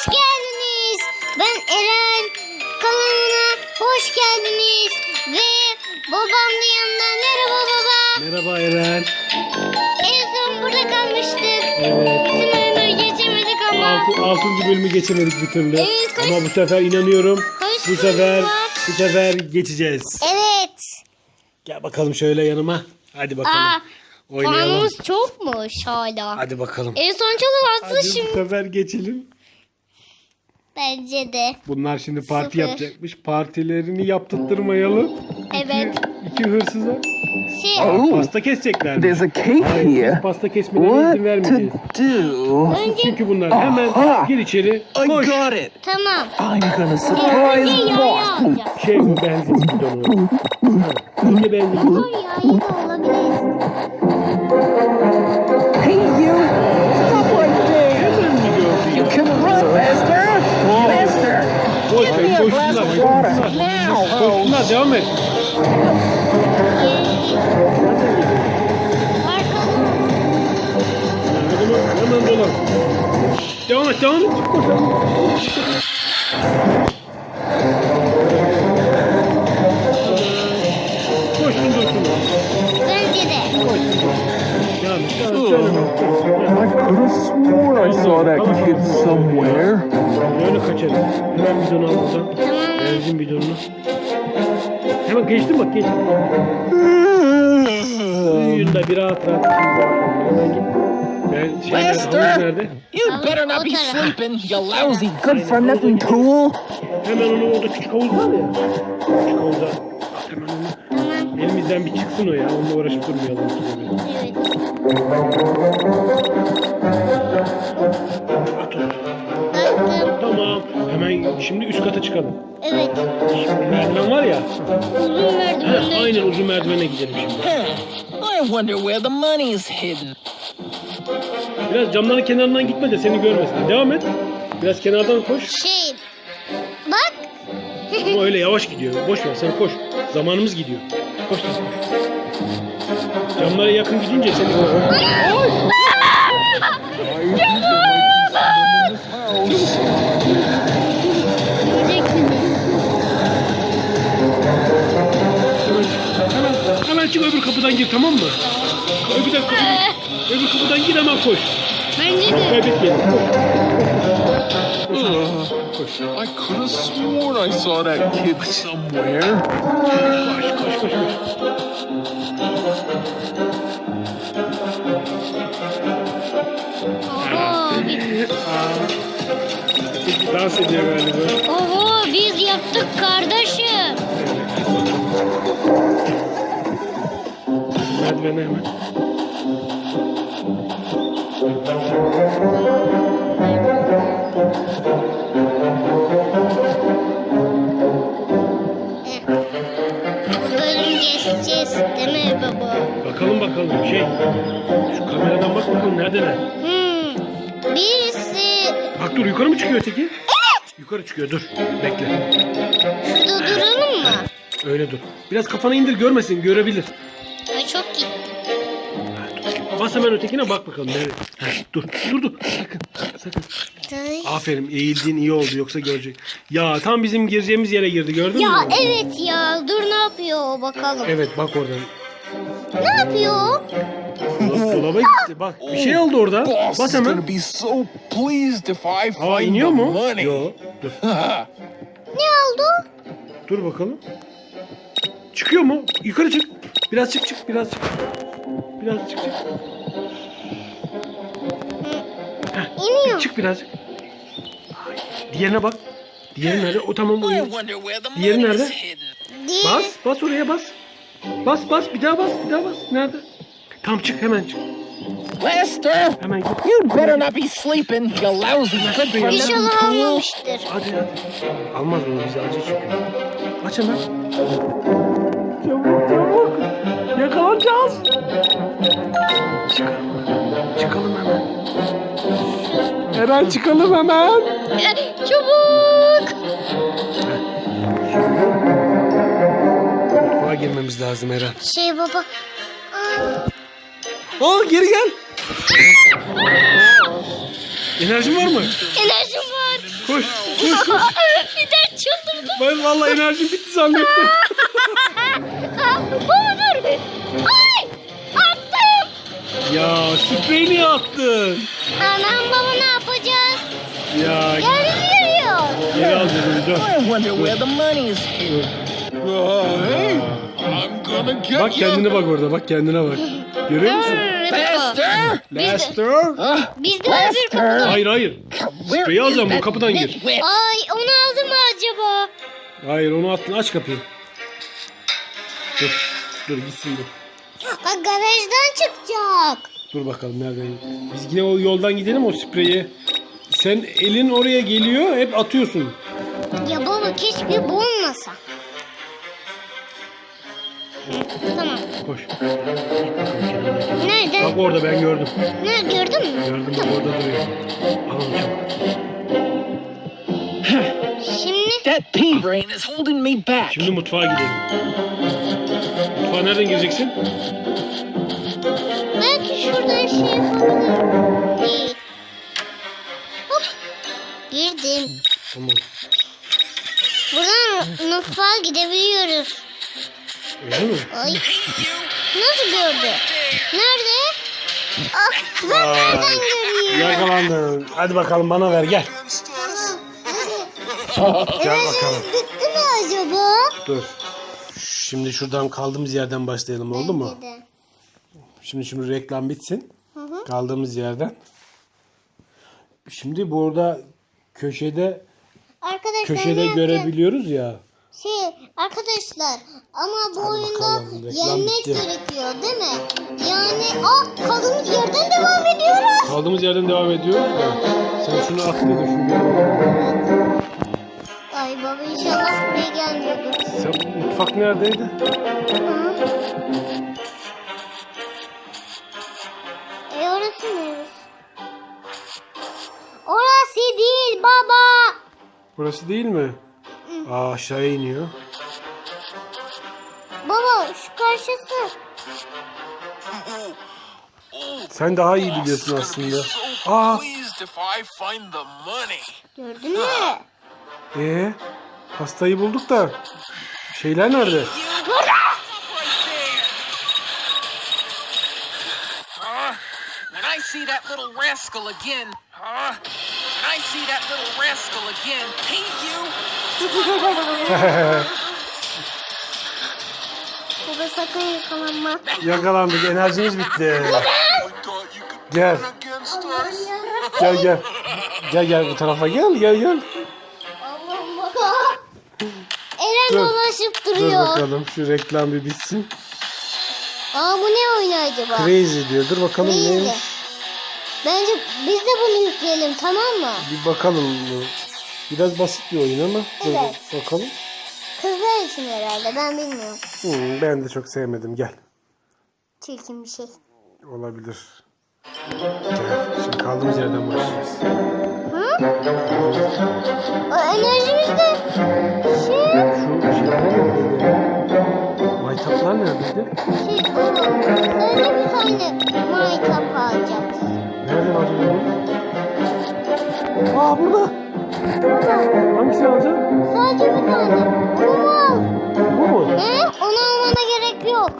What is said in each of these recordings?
hoş geldiniz. Ben Eren. Kanalına hoş geldiniz. Ve babam da yanında. Merhaba baba. Merhaba Eren. En son burada kalmıştık. Evet. Bizim bölümü geçemedik ama. Altı, altıncı bölümü geçemedik bir türlü. Evet, kaç- Ama bu sefer inanıyorum. Kaç Bu sefer var? bu sefer geçeceğiz. Evet. Gel bakalım şöyle yanıma. Hadi bakalım. Aa, Oynayalım. puanımız çokmuş hala. Hadi bakalım. En son çok azdı Hadi bu şimdi. sefer geçelim. Bence de. Bunlar şimdi parti Sıfır. yapacakmış. Partilerini yaptırtmayalım. Evet. İki hırsıza. Şey, Oh, Pasta kesecekler. there's a cake biz here. pasta kesmelerine izin What vermeyeceğiz. to do? önce Çünkü bunlar hemen Aha. gir içeri. I Koş. got it. tamam. I'm gonna Önce surprise yağı boss. Şey bu benzin bidonu. Önce benzin bidonu. Dur yağı da olabilir. Now! Koşsunlar, devam et. Hemen dolan. Devam et, devam et. Koş. Koşsun dursun. bence de. Et. devam et. I saw that kid somewhere. Hemen. Tamam. Benzin bidonunu. Hemen geçtim bak geç. Uyuyun da bir rahat rahat. Ben şey nerede? Lester! Havuz nerede? You better not be sleeping, you lousy good for nothing tool. Hemen onu orada küçük havuz var ya. Küçük havuza. At hemen onu. Elimizden bir çıksın o ya. Onunla uğraşıp durmayalım. Evet. At. Tamam. Hemen şimdi üst kata çıkalım. Merdiven var ya. Uzun Heh, merdivenden aynen uzun merdivene gidelim şimdi. I wonder where the money's hidden. Biraz camların kenarından gitme de seni görmesin. Devam et. Biraz kenardan koş. Şey. Bak. Ama öyle yavaş gidiyor. Boş ver sen koş. Zamanımız gidiyor. Koş sen koş. Camlara yakın gidince seni Görecek çık öbür kapıdan gir tamam mı? Öbür, de, öbür, öbür kapıdan gir hemen koş. Bence de. Kaybetmeyelim. Ugh. I could have sworn I saw that kid somewhere. Koş koş koş. koş. Oho, biz, dans ediyor galiba. oho, biz yaptık kardeşim. Bölüm geçeceğiz değil mi baba? Bakalım bakalım şey. Şu kameradan bak bakalım neredeler. Hmm. Birisi Bak dur yukarı mı çıkıyor öteki? Evet. Yukarı çıkıyor dur. Bekle. şurada duralım mı? Öyle dur. Biraz kafanı indir görmesin görebilir. Bas hemen ötekine bak bakalım nerede. Ha, dur dur dur. Sakın sakın. Ay. Aferin eğildiğin iyi oldu yoksa görecek. Ya tam bizim gireceğimiz yere girdi gördün Ya mü? evet ya dur ne yapıyor o bakalım. Evet bak oradan. Ne yapıyor? Dolap, dolaba gitti bak. Bir şey oldu orada. Boss Bas hemen. be so pleased if I Hava find iniyor the mu? money. Yok. Dur. Ne oldu? Dur bakalım. Çıkıyor mu? Yukarı çık. Biraz çık çık biraz çık. Biraz çık çık. İniyor. Çık birazcık. Diğerine bak. Diğeri nerede? O tamam the Diğeri nerede? Değil. Bas, bas oraya bas. Bas bas bir daha bas bir daha bas. Nerede? Tam çık hemen çık. Lester! Hemen git. You'd better not be sleeping, you lousy good for nothing İnşallah almamıştır. Hadi hadi. Almaz onu bize acı çıkıyor. Aç hemen. Çabuk çabuk. Yakalanacağız. Çıkalım. Çıkalım hemen. Eren çıkalım hemen. Çabuk. Mutfağa girmemiz lazım Eren. Şey baba. Aa, Aa geri gel. Enerjin var mı? enerjim var. Koş. Koş koş. bir de çıldırdım. Ben vallahi enerjim bitti zannettim. Baba dur. Ay attım. ya spreyi niye attın? Anam baba ne yapacağız? Ya Geri geliyor. geri al dedim dur. I wonder where the money is Bak kendine bak orada bak kendine bak. Görüyor musun? Lester. Ah, Biz de öbür kapıda. Hayır hayır. Spreyi alacağım bu kapıdan gir. Ay onu aldı mı acaba? Hayır onu attın aç kapıyı. Dur. Dur gitsin dur. Ha, garajdan çıkacak. Dur bakalım nereden. Biz yine o yoldan gidelim o spreyi. Sen elin oraya geliyor hep atıyorsun. Ya baba keşke bu olmasa. Tamam. Koş. Nerede? Bak orada ben gördüm. Nerede gördün mü? Gördüm bak orada duruyor. Al onu çabuk. Şimdi That pea brain is holding me back. Şimdi mutfağa gidelim. Mutfağa nereden gireceksin? Girdim. Tamam. Buradan mutfağa gidebiliyoruz. Öyle mi? Ay. Nasıl gördü? Nerede? Ah, ben nereden görüyorum? Yakalandın. Hadi bakalım bana ver gel. Gel bakalım. Bitti mi acaba? Dur. Şimdi şuradan kaldığımız yerden başlayalım oldu mu? Şimdi şimdi reklam bitsin. Hı hı. Kaldığımız yerden. Şimdi burada köşede Arkadaşlar köşede görebiliyoruz ya. Şey arkadaşlar ama bu Hadi oyunda bakalım, reklam yenmek bitti. gerekiyor değil mi? Yani ah kaldığımız yerden devam ediyoruz. Kaldığımız yerden devam ediyoruz da. Sen şunu şunu görelim. Ay baba inşallah buraya gelmiyordur. Sen mutfak neredeydi? Hı. Değil baba. Burası değil mi? Aa aşağıya iniyor. Baba şu karşısı. Sen daha iyi biliyorsun aslında. Aa. Gördün mü? ee, pastayı bulduk da şeyler nerede? See that little rascal again, huh? I see that little rascal again, hey you! Baba sakın yakalanma. Yakalandık, enerjimiz bitti. Gel. Gel gel. Gel gel bu tarafa gel gel gel. Allah'ım baba. Eren Dur. dolaşıp Dur duruyor. bakalım şu reklam bir bitsin. Aa bu ne oyunu acaba? Crazy diyor. Dur bakalım neymiş. Bence biz de bunu yükleyelim tamam mı? Bir bakalım. Biraz basit bir oyun ama. Dur Evet. bakalım. Kızlar için herhalde ben bilmiyorum. Hmm, ben de çok sevmedim. Gel. Çirkin bir şey. Olabilir. Gel. Şimdi kaldığımız yerden başlayacağız. Hı? Aa, enerjimiz de şey, Şu şeyler neredeydi ya? Maytaplar neredeydi? şey o, sadece bir tane maytap alacağız. Nerede var bu? Aa burada. Hangisini alacaksın? Sadece bir tane. Bunu al. Bu mu? Ne? Onu almana gerek yok.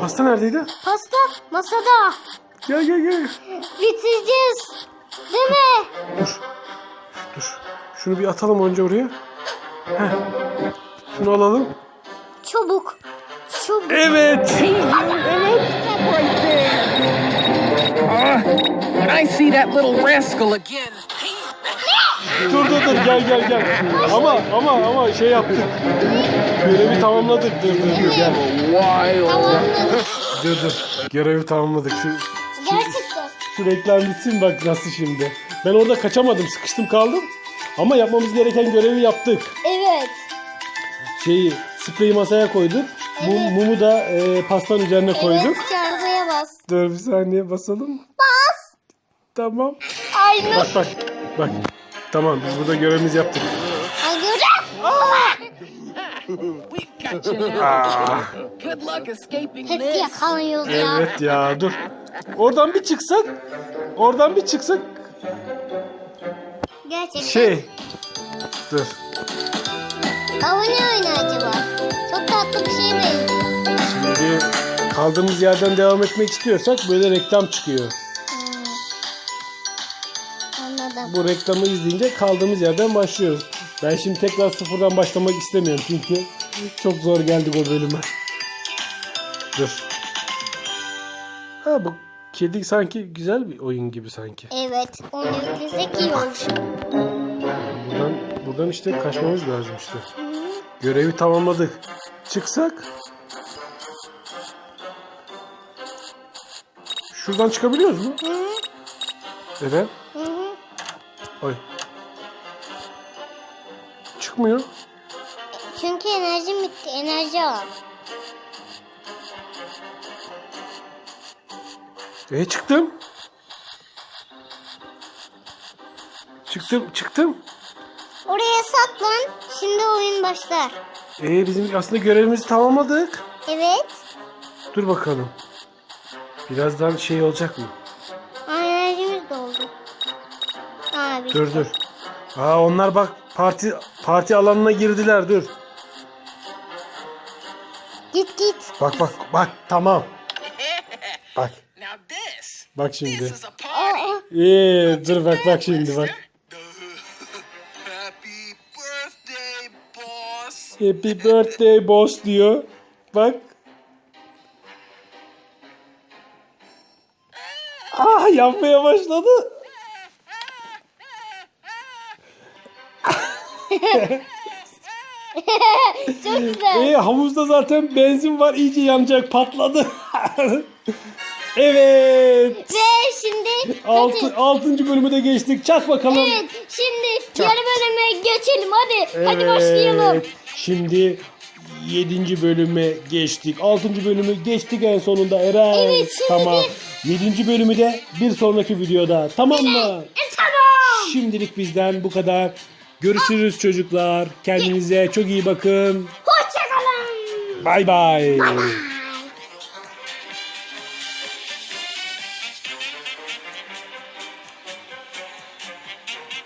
Pasta neredeydi? Pasta masada. Gel gel gel. Bitireceğiz. Değil mi? Dur. Dur. Şunu bir atalım önce oraya. Heh. Şunu alalım. Çabuk. Çabuk. Evet. Huh? I see that little rascal again! Dur dur dur gel gel gel. Ama ama ama şey yaptık. Görevi tamamladık. Dur dur dur gel. Tamamladık. Dur dur. Görevi tamamladık. Şu, Gerçekten. şu reklam bitsin bak nasıl şimdi. Ben orada kaçamadım. Sıkıştım kaldım. Ama yapmamız gereken görevi yaptık. Evet. Şeyi spreyi masaya koyduk. Mum, Evet. mumu da e, pastanın üzerine koyduk. Evet. Dur bir saniye basalım. Bas. Tamam. Ay Bak bak. Bak. Tamam biz burada görevimizi yaptık. Ay. Aa, escaping Hep yakalıyoruz ya. evet ya dur. Oradan bir çıksak. Oradan bir çıksak. Gerçekten. Şey. Dur. Hava ne oyunu acaba? Çok tatlı bir şeye benziyor. Şimdi kaldığımız yerden devam etmek istiyorsak böyle reklam çıkıyor. Anladım. Bu reklamı izleyince kaldığımız yerden başlıyoruz. Ben şimdi tekrar sıfırdan başlamak istemiyorum çünkü çok zor geldik o bölüme. Dur. Ha bu kedi sanki güzel bir oyun gibi sanki. Evet. Onu yüklesek iyi olur. Buradan buradan işte kaçmamız lazım işte. Görevi tamamladık. Çıksak Şuradan çıkabiliyoruz mu? Hı hı. Neden? Hı hı. Ay. Çıkmıyor. Çünkü enerjim bitti. Enerji al. E çıktım. Çıktım, çıktım. Oraya saklan. Şimdi oyun başlar. E bizim aslında görevimizi tamamladık. Evet. Dur bakalım. Birazdan şey olacak mı? Enerjimiz doldu. Aa, bitti. Dur dur. Aa onlar bak parti parti alanına girdiler dur. Git git. Bak bak bak tamam. Bak Now this, bak şimdi. Ee, dur bak bak şimdi bak. Happy birthday, boss. Happy birthday boss diyor. Bak. Yapmaya başladı. çok güzel. E havuzda zaten benzin var iyice yanacak patladı. evet. Ve şimdi Altı, altıncı bölümü de geçtik. Çak bakalım. Evet, şimdi diğer bölüme geçelim. Hadi, hadi başlayalım. Şimdi 7. bölüme geçtik. 6. bölümü geçtik en sonunda Eren. Evet, şimdi Tamam. 7. bölümü de bir sonraki videoda. Tamam mı? E, tamam. Şimdilik bizden bu kadar. Görüşürüz çocuklar. Kendinize çok iyi bakın. Hoşçakalın. Bay bay.